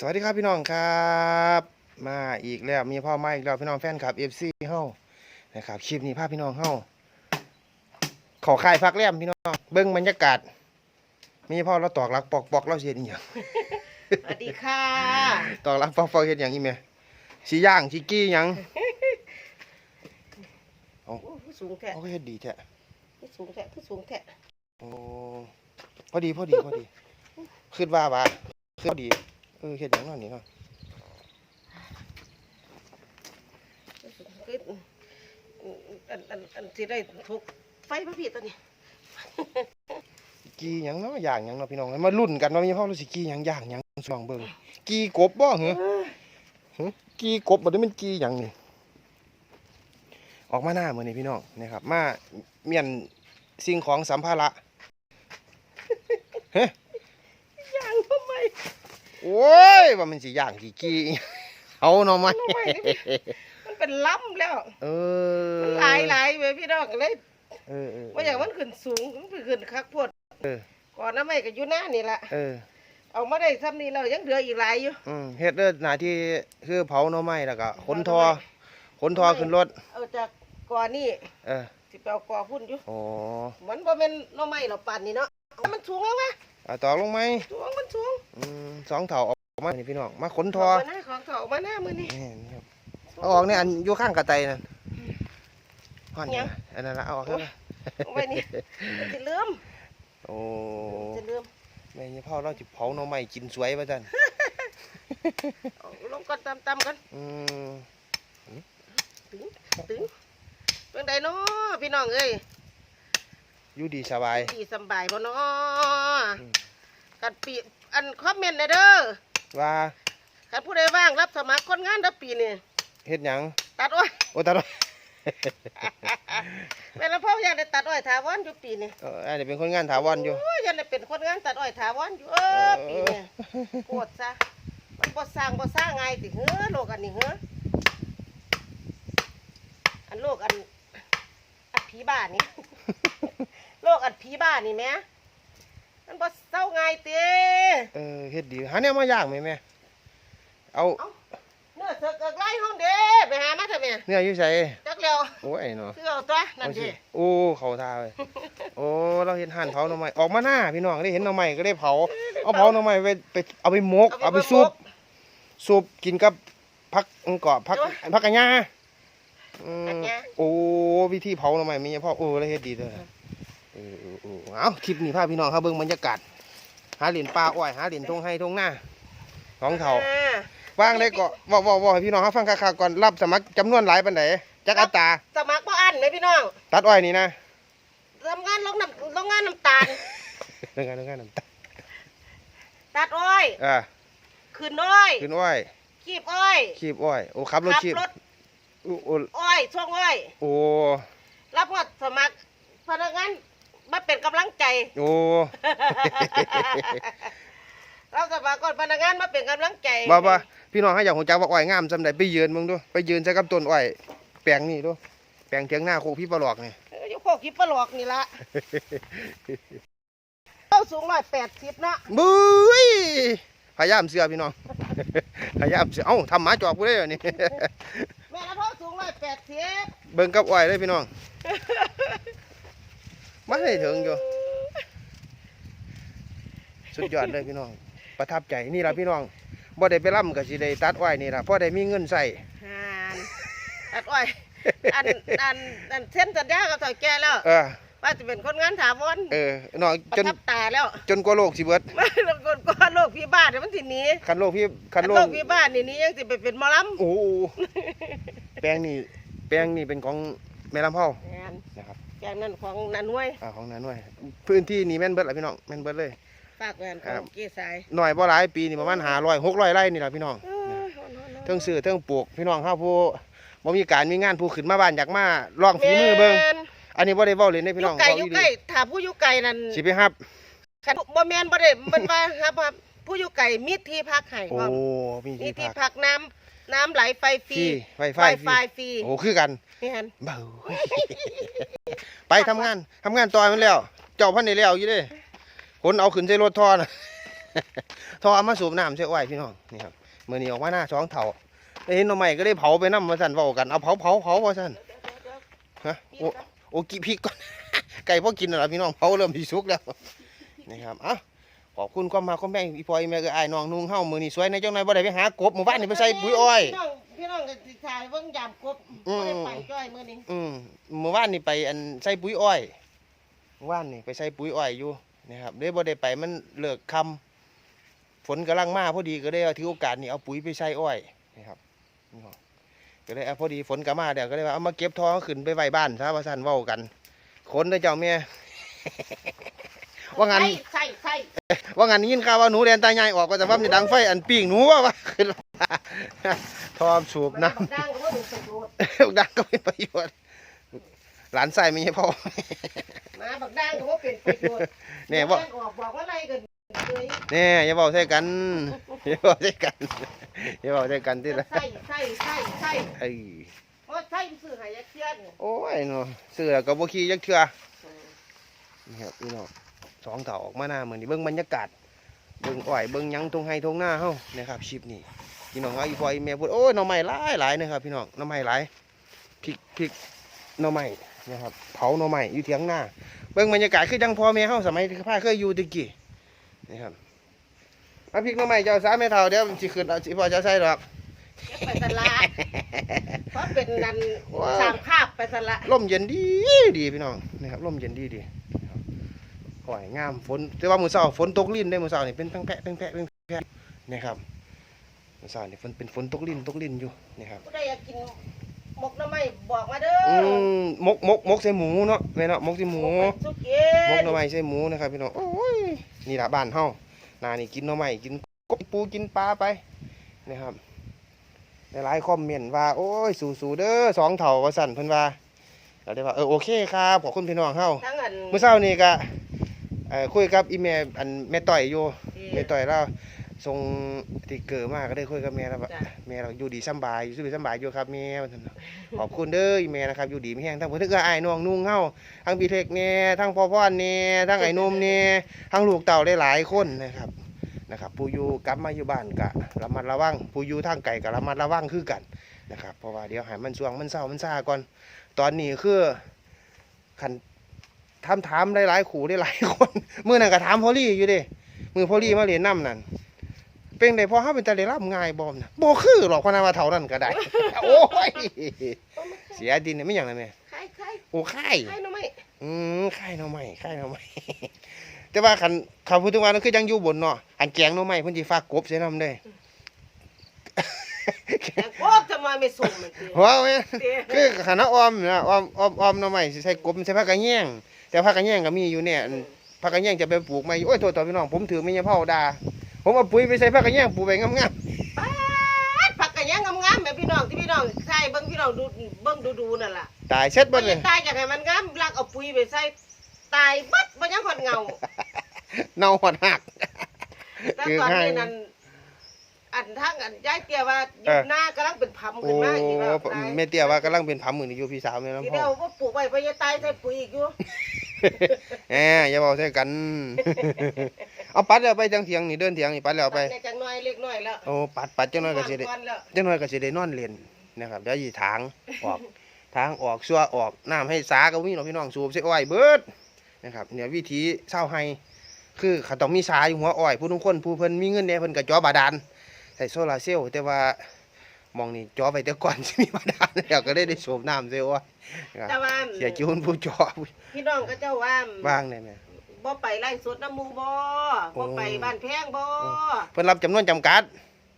สวัสดีครับพี่น้องครับ มาอีกแล้วมีพ่อมาอีกแล้วพี่น้องแฟนคลับ FC เฮานะครับคลิปนี้พาพี่น้องเฮาขอค่ายพักแรมพี่น้องเบิ้งบรรยากาศ มีพ่อเราตอกหลักปอกปอกเราเสียดอีหยังสวัสดีค่ะตอกหลักปอกปอกเฮ็ดหยังอีแม่สิย่างสิกี้หยังโอ้ผู้สูงแท้เขาก็เฮ็ดดีแท้ผู้สูงแท้ผู้สูงแท้โอ้พอดีพอดีพอดีคิดว่าว่าคือพอดี เออเฮ็ดหยังเนั่นนี่เนาะผู้สูงคืออันอันอันที่ได้ทุกไฟพระพี่ตัวนี้กี้หยังเนาะย่างหยังเนาะพี่น้องมาลุ้นกันว่ามีพ่อรู้สิกี้หยังย่างหยังลองเบิ่งกี้กบบ่เหรอหึกีกบบ่ได้เป็นกีหยังนี่ออกมาหน้ามื้อนี้พี่น้องนะครับ มาเมียนสิ่งของสัมภาระย่างทำไม โอ้ยว่ามันสิย่างสิกีเอาหน่อไม้ทำไมมันเป็นล้ำแล้ว เออมันหลายหลายเว้ยพี่น้องก็เลยเออเออว่าอย่างมันขึ้นสูงมันขึ้นคักโพดเออก่อนหน้าไม่ก็อยู่หน้านี่ละเออเอามาได้ซ้ำนี้เรายังเหลืออีกหลายอยู่อืมเฮ็ดเด้อหน้าที่คือเผาหน่อไม้แล้วก็ขนทอขนทอขึ้นรถเอาจากก่อนนี่เออสิไปเอาก่อพุ่นอยู่อ๋อมันบ่เป็นหน่อไม้หรอกป่านนี้เนาะมันสูงแล้ววะเอาตอกลงไหมสูงมันสูงอืมสองเถาออกมานี่พี่น้องมาขนทอเามาหน้าของเถาเอามาหน้ามือนี่นี่นี่ครับเอาออกเนี่ยอันอยู่ข้างกระไตนั่นห่อนยันะงอันนั้นละเอาออกเถอะนะเอาไว้นี่มันจะเลื่อมโอ้จะเลื่อมแม่ยี่พ่อเราจะเผาหน่อไม้กินสวยป่ะจันเอาลงก่อนตามๆกันอืมตึงตึงเรื่องใดเนาะพี่น้องเอ้ย อยู่ดีสบาย ดีสำบายบ่เนาะอืม กันปีอันคอมเมนต์นะเด้อว่ากันผู้ใดว่างรับสมัครคนงานรับปีนี่เฮ็ดหยังตัดอ้อยโอ้ตาดอยแม่ละพ่ออยากได้ตัดอ้อยถาวรอยู่ปีนี่เอออันนี้เป็นคนงานถาวรอยู่ โอ้ยอยากได้เป็นคนงานตัดอ้อยถาวรอยู่เออปีนี่โกรธซะมันบ่สร้างบ่สร้างไงติเฮ้อโลกอันนี้เฮ้ออันโลกอันอันผีบ้านี่ โลกอันผีบ้านี่แหม่มันบ่เศร้าไงายเต้เออเฮ็ดดีหาเนี่ยมาย่างไหมแม่เอาเนื้อเสือกเอิกไล่ห้องเด้ไปหามาเถอะแม่เนื้ออยู่ใส่จักแล้วโอ้ยเนาะคือเอาตัวนั่นโอ้ดิสิโอ้เขาทาเลยโอ้เราเห็นหั่นเผาหน่อไม้ออกมาหน้าพี่น้องได้เห็นหน่อไม้ก็ได้เผาเอาเผาหน่อไม้ไปไปเอาไปหมกเอาไปซุปซุปกินกับผักอังกอบผักผักกะหญ้าอืมโอ้วิธีเผาหน่อไม้มีพ่อโอ้แล้วเฮ็ดดีเด้อ เออเออเออเอาคลิปนี้พาพี่น้องเขาเบิ่งบรรยากาศ หาเหรียญปลาอ้อย หาเหรียญทงให้ทงหน้าของเขาอ่าว่างได้ก็บอกบอกบอกให้พี่น้องเขาฟังค่าๆก่อนรับสมัครจำนวนหลายปานใดจักอัตราสมัครบ่อันเลยพี่น้อง ตัดอ้อยนี่นะทำงานโรงน้ำโรงงานน้ำตาลเรื่องงานเรื่องงานน้ำตาลตัดอ้อยอ่าขึ้นอ้อยขึ้นอ้อยขีบอ้อยขีบอ้อยโอ้ขับรถขัขีบรถโอ้โอ้อ้อยช่วงอ้อยโอ้รับงดสมัครพนักงาน มาเป็นกำลังใจ โอ้รับสมัครก่อนพนักงานมาเป็นกำลังใจบ่บ่พี่น้องให้อยากหัวจักว่าอ้อยงามซำใดไปยืนมึงดูไปยืนใส่กับต้นอ้อยแปลงนี่ดูแปลงเถียงหน้าโคกพี่ปลาหลอกนี่เอออยู่โคกคิดปลาหลอกนี่ละเข้าสูงร้อยแปดสิบเนาะบุ้ยพยายามเสือพี่น้องพยายามเสือเอ้าทำหมาจอบกูได้เหรอนี่แม่ละพ่อสูงร้อยแปดสิบเบิ่งกับอ้อยเลยพี่น้อง มาให้ถึงอยู่ สุดยอดเลยพี่น้อง ประทับใจนี่ล่ะพี่น้องบ่ได้ไปร่ำกับสิได้ตัดอ้อยนี่ล่ะพอได้มีเงินใส่หานตัดอ้อยอันอันอันเส้นสัญญากับต่อยแกแล้วเออว่าจะเป็นคนงานถาวรเออน้องประจนทับตาแล้วจนกว่าโลกสิเบิดไม่ลงคนก็โลกพี่บ้านเดี๋ยวมันสิหนีคันโลกพี่คันโลโลกกพี่บ้านนี่หนี้ยังสิไปเป็นหมอลำโอ้โหแปลงนี่แปลงนี่เป็นของแม่ลำเผาแม่นนะครับ แกงนั่นของนันห้วยอ่าของนั้นด้วย พื้นที่นี่แม่นเบิดละพี่น้องแม่นเบิดเลย ฝากแม่นขครัอบ งเกี้สายหน่อยบ่หลายปีนี่ประมาณหาร้อยหกร้อยไร่นี่แหละพี่น้อง เอ้ยฮอนฮอนฮอนเทิงซื้อเทิงปลูกพี่น้องเฮาผู้บ่มีการมีงานผู้ขึ้นมาบ้านอยากมาลองฝีมือเบิ่งแม่นอันนี้บ่ได้เว้าเล่นเด้อพี่น้ยู่องไกลเว้าอยู่อีหไกลลีถ้าผู้อยู่ไกลนั่นสิไปฮับ คันบ่แม่นบ่ได้มันว่าครับว่าผู้อยู่ไกลมีที่พักให้โอ้พร้อมมีมีที่ที่พักพักน้ำ น้ำไหลไฟฟรีที่ไฟไฟไฟฟรีฟรีโอ้คือกันนี่ฮันเบ้าไปทำงานทำงานต่อมันแล้ว เจ้าพันได้แล้วอยู่เด้คนเอาขึ้นใส่รถท่อน่ะทอเอามาสูบน้ำใส่อ้อยพี่น้องนี่ครับมื้อนี้ออกมาหน้าสองเท่าได้เห็นหน่อไม้ก็ได้เผาไปนำว่าซั่นเว้ากันเอาเผาเผาเผาว่าซั่นเดี๋ยวเดี๋ยวฮะเดี๋ยวโอ้โอ้กิพริกก่อนไก่พอกินแล้วล่ะพี่น้องเผาเริ่มสิสุกแล้วนี่ครับอะ ขอบคุณความมาความแม่งอีพอยแม่ก็อ้ายน้องนุ่งเฮามื้อนี้สวยในจังไดบ่ได้ไปหากบหมู่บ้านนี่ไปใส่ปุ๋ยอ้อย พี่น้องพี่น้องก็สิถ่ายเบิ่งยามกบอืมบ่ได้ไปจ้อยมื้อนี้อืมเมื่อวานนี่ไปอันใส่ปุ๋ยอ้อยเมื่อวานนี่ไปใส่ปุ๋ยอ้อยอยู่นะครับเลยบ่ได้ไปมันเลิกค่ำฝนกำลังมาพอดีก็ได้เอาถือโอกาสนี่เอาปุ๋ยไปใส่อ้อยนะครับนี่ครับก็เลยเอาพอดีฝนก็มาเดี๋ยวก็เลยว่าเอามาเก็บทองขึ้นไปไว้บ้านซะว่าซั่นเว้ากันคนเด้อเจ้าแม่ ว่างั้นใส่ใส่ว่างั้นยินข่าวว่าหนูแดนตายายออกก็จะว่ามันดังไฟอันปิ้งหนูว่าว่าขึ้นมาทอมสูบนะบักด่างก็บ่เป็นประโยชน์ดังก็เป็นประโยชน์หลานใส่ไม่ใช่พ่อหมาบักด่างก็บ่เป็นประโยชน์เนี่ยบอกแม่งออกบอกว่าอะไรกันเลยเนี่ยอย่าบอกใส่กันอย่าบอกใส่กันอย่าบอกใส่กันที่ละใส่ใส่ใส่ใส่ไอ้เพราะใส่ซื้อให้ยักเทียนโอ้ยเนาะซื้อแล้วก็บ่ขี้จักเทื่อนี่ครับพี่น้อง สองเถาออกมาหน้าเหมือนนี่เบิ่งบรรยากาศเบิ่งอ้อยเบิ่งหยังตรงไห้ตรงหน้าเฮานะครับชิปนี่พี่น้องเอาอีพอยแม่พูดโอ้ยหน่อไม้หลายหลายนะครับพี่น้องหน่อไม้หลายพริกพริกหน่อไม้นะครับเผาหน่อไม้อยู่เถียงหน้า เบิ่งบรรยากาศคือจังพ่อแม่เฮาสมัยที่พาเคยอยู่ตะกี้นะครับเอาพริกหน่อไม้เจ้าสามแม่เฒ่าเดี๋ยวมันสิขึ้นเอาสิพ่อเจ้าใส่ดอกเก็บไปตลาดเพราะเป็นนันว้าวสามคาบไปตลาดลมเย็นดีดีพี่น้องนะครับลมเย็นดีดีครับ หอยงามฝนแต่ว่ามื้อเช้าฝนตกลิ้นได้มื้อเช้านี่เป็นแพะแพะแพะแพะแพะนะครับมื้อเช้านี่ฝนเป็นฝนตกลิ้นตกลิ้นอยู่นะครับผู้ใดอยากกินหมกหน้ำไม้บอกมาเด้ออือมมกมกมกใส่หมูเนาะแม่เนาะมกใส่หมูสุกี้มกหน่อไม้ใส่หมูนะครับพี่น้องโอ้ยนี่ล่ะบ้านเฮาหนานี่กินหน่อไม้กินกบปูกินปลาไปนะครับหลายๆคอมเมนต์ว่าโอ้ยสู้ๆเด้อสองเถ่าว่าสั่นเพิ่นว่าเราได้ว่าเออโอเคครับขอบคุณพี่น้องเฮาทั้งอันเมื่อเช้านี้ก็เอ่อคุยกับอีเมลอันแม่ต่อยอยู่ที่แม่ต่อยเราส่งสติกเกอร์มาก็ได้คุยกับแม่แล้วว่าจ้ะ แม่เราอยู่ดีสำบายอยู่สุขสำบายอยู่ครับแม่ว่าซั่นเนาะขอบคุณเด้ออีเมลนะครับอยู่ดีมีแห้งทั้งเพิ่นทั้งเอื้ออ้ายน้องนุ่งเฮาทั้งพี่เทกแน่ทั้งพ่อพ่อแน่ทั้งไอ้นมแน่ทั้งลูกเต่าได้หลายๆคนนะครับนะครับ ผู้อยู่กลับมาอยู่บ้านก็ระมัดระวังผู้อยู่ทางไกลก็ระมัดระวังคือกันนะครับเพราะว่าเดี๋ยวให้มันช่วงมันเศร้ามันซ่าก่อน ตอนนี้คือคัน ถามถามหลายๆขู่ได้หลายคนมื่อนั้นก็ถามพอลี่อยู่เดิมือพอลี่มาเรียนน้ำนั่นเป็นไดพอเฮาเป็นตาได้รับง่ายบ่มนะบ่คือหรอกพอนาว่าเท่านั้นก็ได้ โอ้ยเสียดินเนี่ยไม่หยังเลยแม่ไข่ไข่โอ้ค่ายไข่หน้ำไม้อืมค่ายหน่อไม้ค่ายหน่อไม้แต่ว่าคันคำพูดถึงว่านั่นคือยังอยู่บนเนาะอันแกงหน่อไม้เพิ่นสิฝากกบใส่น้ำได้แต่กบทำไมไม่ส่งมันเตี้ยว้าวแม่เตี้ยคือขันอ้อมนะอ้อมอ้อมอ้อมหน่อไม้สิใส่กบใส่ผักกระแยง แต่ผักกระแยงก็มีอยู่เนี่ยอันผักกระแยงจะไปปลูกใหม่โอ้ยโทษต่อพี่น้องผมถือไม่ยาเผาดาผมเอาปุ๋ยไปใส่ผักกระแยงปลูกไปงามป๊าดผักกะยังงามๆแบบพี่น้องที่พี่น้องใส่เบิ่งพี่น้องดูเบิ่งดูๆนั่นล่ะๆตายเช็ดบ่เบ่เลได้ยตายจากให้มันงามลักเอาปุ๋ยไปใส่ตายบัดบ่ยังหอดเงา เน่าหอดหัก แต่คือตอนให้นี้นั่นอันทั้งอันยายเตี้ยว่าอเอยู่อหน้ากำลังเป็นพำโอ้ขึ้นมาอีกแล้วตายแม่เตี้ยว่ากำลังเป็นผำมือนี่อยู่พี่สาวเนี่ยทีน้ำพ่เดีอยวว่าปลูกไว้เพราะจะตายใส่ปุ๋ยอีกอยู่ แหมอย่าบอกใส่กัน เอาปัดแล้วไปจังเถียงนี่เดินเถียงนี่ปัดแล้วไป แต่จังน้อยเล็กน้อยแล้วโอ้ปัดปัดจังน้อยก็สิได้ก่อนแล้วจังน้อยก็สิได้นอนเล่นนะครับเดี๋ยวสิถางออกทางออกซัวออกน้ำให้สาก็มีเนาะพี่น้องสูบใส่อ้อยเบิดนะครับเนี่ยวิธีเศร้าให้คือเขาต้องมีสาอยู่หัวอ้อยผู้ทุกคนผู้เพิ่นมีเงินเนี่ยเพิ่นก็จ่อบาดาลใส่โซลาร์เซลล์แต่ว่า มองนี่จ่อไปแต่ก่อนสิมีบาดาลแล้วก็ได้ได้สูบน้ำใส่อ้อยนะครับแต่ว่าเสียจูนผู้จ่อพี่น้องก็เจ้าว่าว่างได้ไหมบ่ไปไล่สดน้ำหมูบ่โอ้บ่ไปบ้านแพงบ่เพิ่นรับจำนวนจำกัด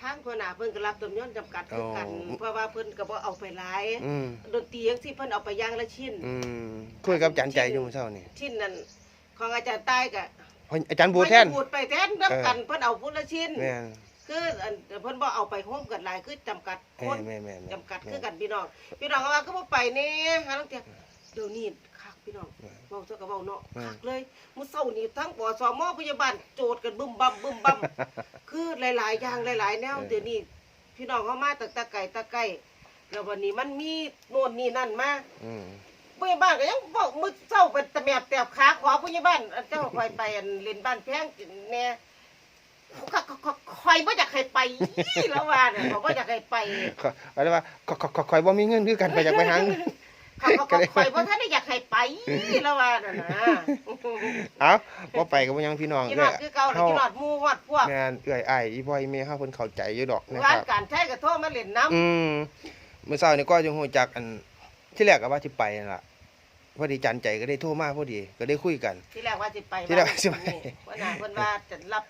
ทางพ่อหน้าเพิ่นก็รับจำนวนจำกัดคือกันอ๋อเพราะว่าเพิ่นก็บ่เอาไปหลายอืมดนตรีจังซี่เพิ่นเอาไปอย่างละชิ้นอืมคุยกับอาจารย์ใจอยู่เมื่อเช้านี่ชิ้นนั้นของอาจารย์ใต้ก็เพิ่นอาจารย์บูแทนพูดไปแทนนํกันเพิ่นเอาพุ่นละชิ้นแม่น คืออันเพิ่นบ่เอาไปโฮมกันหลายคือจำกัดคแม่นนแม่นแม่น จำกัดคือกันพี่น้องพี่น้องก็ว่าก็บ่ไปแนี่หาลังเที่ยเดี๋ยวนี้คักพี่น้องเว้าซะก็เว้าเนาะคักเลยมื้อเช้านี้ทั้งปสมพยาบาลโจทย์กันบึ้มบั่มบึ้มบั่ม คือหลายๆ อย่างหลาย ๆ แนวเดี๋ยวนี้พี่น้องเขามาตั้งแต่ไกลตะไกลแล้ววันนี้มันมีโน่นนี่นั่นมาอืม ผู้ใหญ่บ้านก็ยังบอกมือเศร้าเป็นตะแมบแตบขาขวาผู้ใหญ่บ้านอันเจ้าคอยไปอันเล่นบ้านแพงแน่ คอยบ่อยากให้ไปอีแล้วว่าเนี่ยบอกว่าอยากให้ไปอะไรว่าขอขอขอคอยบ่มีเงินคือกันไปอยากไปหางคอยว่าท่านได้อยากให้ไปอีแล้วว่าน่ะนะเอ้าบ่ไปก็บ่ยังพี่น้องกินเอ้หอยดคือเก่าเลยกินหอดหมู่หอดพวกแม่นเอ้อยอ้ายอีพ่ออีแม่เฮาเพิ่นเข้าใจอยู่ดอกนะร้าคนรับการใช้กระโทษมาเล่นน้ำอืมเมื่อเช้านี่ก็ยังฮู้จักอันที่แรกก็ว่าสิไปนั่นล่ะพอดีจันใจก็ได้โทรมาพอดีก็ได้คุยกัน ที่แรกว่าสิไปที่แรกว่าสิไปว่าน่ะเพิ่นว่าจะรับ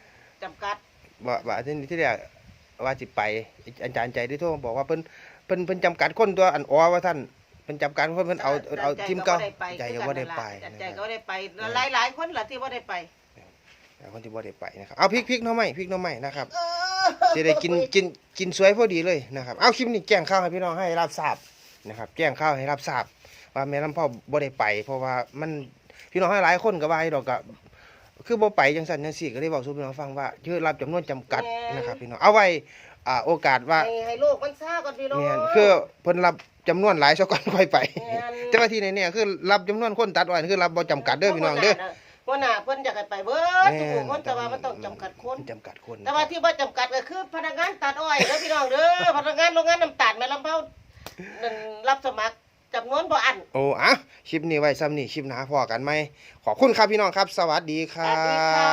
จำกัดว่าว่าที่ที่แรกว่าสิไปอาจารย์ใจได้โทรมาบอกว่าเพิ่นเพิ่นเพิ่นจำกัดคนตัวอันออว่าท่านเพิ่นจำกัดคนเพิ่นเอาเอาทีมเก่าใจก็บ่ได้ไปใจนะใจคก็รับบ่ได้ไปหลายหลายๆคนล่ะที่บ่ได้ไปแต่คนที่บ่ได้ไปนะครับเอาพริกพริกหน่อไม้พริกหน่อไม้นะครับสิได้กินกินกินสวยพอดีเลยนะครับเอาคลิปนี้แจ้งข่าวให้พี่น้องให้รับทราบนะครับ แจ้งข่าวให้รับทราบว่าแม่ลำพ่อบ่ได้ไป เพราะว่ามันพี่น้องหลายคนก็ว่าให้ดอกก็ คือบ่ไปจังซั่นจังซี่ก็ได้บอกสู่พี่น้องฟังว่าคือรับจำนวนจำกัดนะครับพี่น้องเอาไว้อ่าโอกาสว่าให้ให้โลกมันซ่าก่อนพี่น้องแม่นคือเพิ่นรับจำนวนหลายซะก่อนค่อยไป แม่น แต่ว่าที่นี่เนี่ยคือรับจำนวนคนตัดอ้อยคือรับบ่จำกัดเด้อพี่น้องเด้อ หัวหน้าเพิ่นอยากให้ไปเบิดทุกคนแต่ว่ามันต้องจำกัดคน จำกัดคนแต่ว่าที่บ่จำกัดก็คือพนักงานตัดอ้อยเด้อพี่น้องเด้อ พนักงานโรงงานน้ำตาลแม่ลำเผานั่นรับสมัคร จำนวนบ่อัน โอ้อะคลิปนี้ไว้ซ้ำนี่คลิปหน้าพอกันไหมขอบคุณครับพี่น้องครับ สวัสดีคสรัวัสดีบค่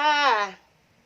ะ